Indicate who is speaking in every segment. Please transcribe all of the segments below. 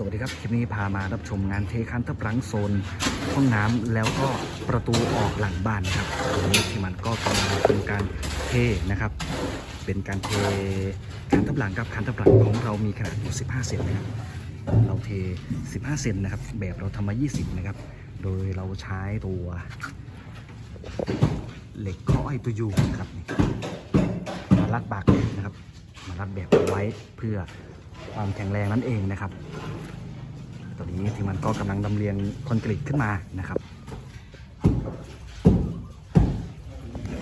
Speaker 1: สวัสดีครับ คลิปนี้พามารับชมงานเทคันทับหลังโซนห้องน้ำแล้วก็ประตูออกหลังบ้านนะครับวันนี้ที่มันก็กำลังเป็นการเทนะครับ เป็นการเทคันทับหลังกับคันทับหลังของเรามีขนาดอยู่15 เซนนะครับ เราเท 15 เซนนะครับ แบบเราทำมา 20 นะครับ โดยเราใช้ตัวเหล็กข้อไอตัวยูนะครับมารัดบากนะครับ มารัดแบบไว้เพื่อความแข็งแรงนั่นเองนะครับ ตอนนี้ทีมงานก็กำลังดำเรียงคอนกรีตขึ้นมานะครับ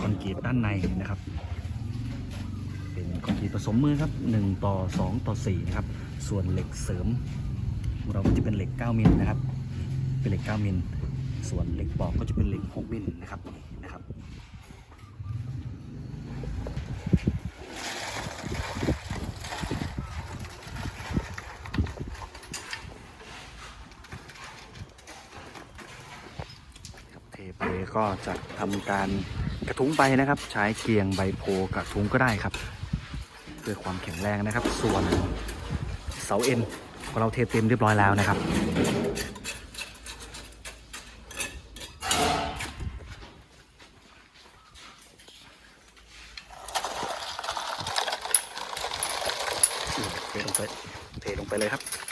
Speaker 1: คอนกรีตด้านในนะครับ เป็นคอนกรีตผสมมือครับ1ต่อ 2 ต่อ4นะครับส่วนเหล็กเสริม เราก็จะเป็นเหล็ก 9มิลนะครับ เป็นเหล็ก 9มิลส่วนเหล็กปอกก็จะเป็นเหล็ก 6มิลนะครับนี่นะครับ ครับ เทไปก็จะทำการกระทุ้งไปนะครับ ใช้เคียงใบโพกระทุ้งก็ได้ครับ เพื่อความแข็งแรงนะครับ ส่วนเสาเอ็นของเราเทเต็มเรียบร้อยแล้วนะครับเทลงไปเทลงไปเลยครับ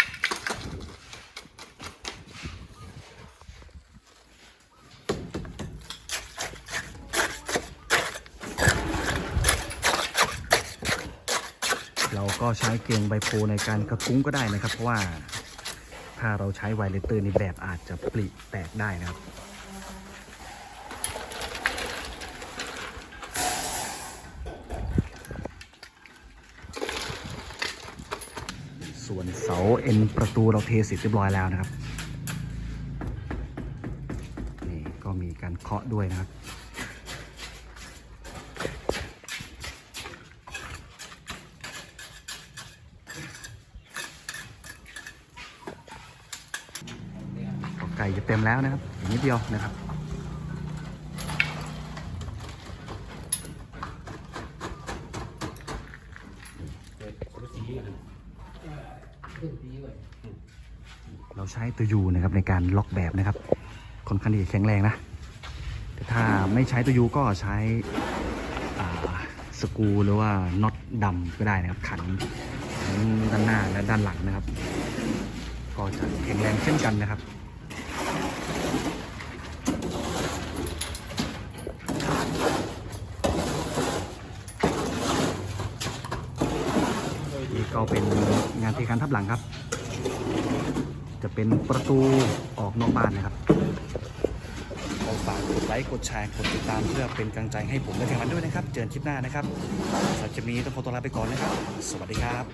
Speaker 1: เราก็ใช้เกลียงใบโพในการกระทุ้งก็ได้นะครับ เพราะว่าถ้าเราใช้ไวเลเตอร์ในแบบอาจจะปลิแตกได้นะครับส่วนเสาเอ็นประตูเราเทเสร็จเรียบร้อยแล้วนะครับ นี่ก็มีการเคาะด้วยนะครับ ไก่จะเต็มแล้วนะครับอีกนิดเดียวนะครับเราใช้ตัวยูนะครับในการล็อกแบบนะครับค่อนข้างที่จะแข็งแรงนะแต่ถ้าไม่ใช้ตัวยูก็ใช้สกรูหรือว่าน็อตดำก็ได้นะครับขันทั้งด้านหน้าและด้านหลังนะครับ ก็จะแข็งแรงเช่นกันนะครับ นี่ ก็เป็นงานเทคันทับหลังครับ จะเป็นประตูออกนอกบ้านนะครับขอฝากกดไลค์ กดแชร์ กดติดตามเพื่อเป็นกำลังใจให้ผมและทีมงานด้วยนะครับ เจอกันคลิปหน้านะครับสำหรับคลิปนี้ต้องขอตัวลาไปก่อนนะครับ สวัสดีครับ